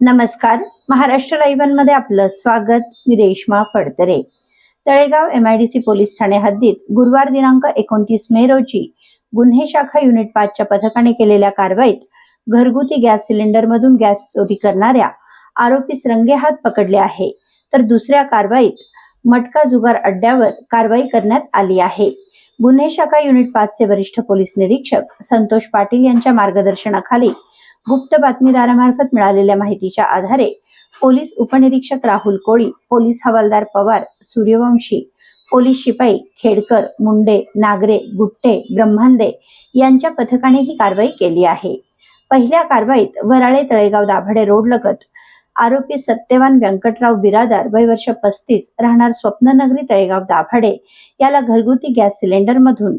नमस्कार. महाराष्ट्र लाईव्हमध्ये आपलं स्वागत. मी रेश्मा फडतरे तळेगाव एमआयडीसी पोलीस ठाणे हद्दीत गुरुवार दिनांक एकोणतीस मे रोजी गुन्हे शाखा युनिट पाचच्या पथकाने केलेल्या कारवाईत घरगुती गॅस सिलेंडरमधून गॅस चोरी करणाऱ्या आरोपीस रंगेहात पकडले आहे. तर दुसऱ्या कारवाईत मटका जुगार अड्ड्यावर कारवाई करण्यात आली आहे. गुन्हे शाखा युनिट पाचचे वरिष्ठ पोलीस निरीक्षक संतोष पाटील यांच्या मार्गदर्शनाखाली गुप्त बातमीदारामार्फत मिळालेल्या माहितीच्या आधारे पोलीस उपनिरीक्षक राहुल कोळी पोलीस हवालदार पवार सूर्यवंशी पोलीस शिपाई खेडकर मुंडे नागरे गुट्टे ब्रह्मांडे यांच्या पथकाने ही कारवाई केली आहे. पहिल्या कारवाईत वराळे तळेगाव दाभाडे रोड लगत आरोपी सत्यवान व्यंकटराव बिरादार वय वर्ष पस्तीस राहणार स्वप्ननगरी तळेगाव दाभाडे याला घरगुती गॅस सिलेंडर मधून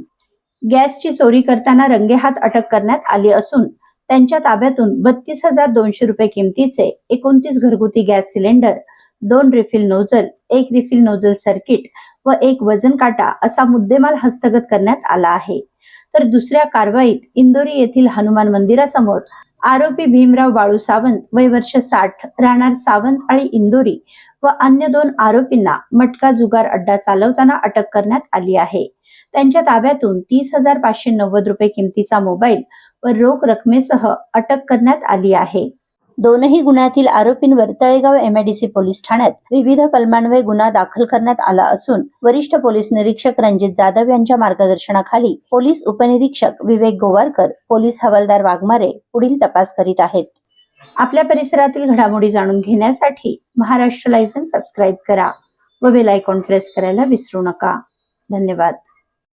गॅसची चोरी करताना रंगेहात अटक करण्यात आली असून त्यांच्या ताब्यातून बत्तीस हजार दोनशे रुपये किमतीचे एकोणतीस घरगुती गॅस सिलेंडर दोन रिफिल नोझल एक रिफिल नोजल सर्किट व एक वजन काटा असा मुद्देमाल हस्तगत करण्यात आला आहे. तर दुसऱ्या कारवाईत इंदोरी येथील हनुमान मंदिरासमोर आरोपी भीमराव बाळू सावंत वय वर्ष साठ राहणार सावंत आणि इंदोरी व अन्य दोन आरोपींना मटका जुगार अड्डा चालवताना अटक करण्यात आली आहे. त्यांच्या ताब्यातून तीस हजार पाचशे नव्वद रुपये किमतीचा मोबाईल व रोख रकमेसह अटक करण्यात आली आहे. दोनही गुन्ह्यातील आरोपींवर तळेगाव एमआयडीसी पोलीस ठाण्यात विविध कलमान्वये गुन्हा दाखल करण्यात आला असून वरिष्ठ पोलीस निरीक्षक रणजित जाधव यांच्या मार्गदर्शनाखाली पोलीस उपनिरीक्षक विवेक गोवारकर पोलीस हवालदार वाघमारे पुढील तपास करीत आहेत. आपल्या परिसरातील घडामोडी जाणून घेण्यासाठी महाराष्ट्र लाईव्ह सबस्क्राईब करा व बेल आयकॉन प्रेस करायला विसरू नका. धन्यवाद.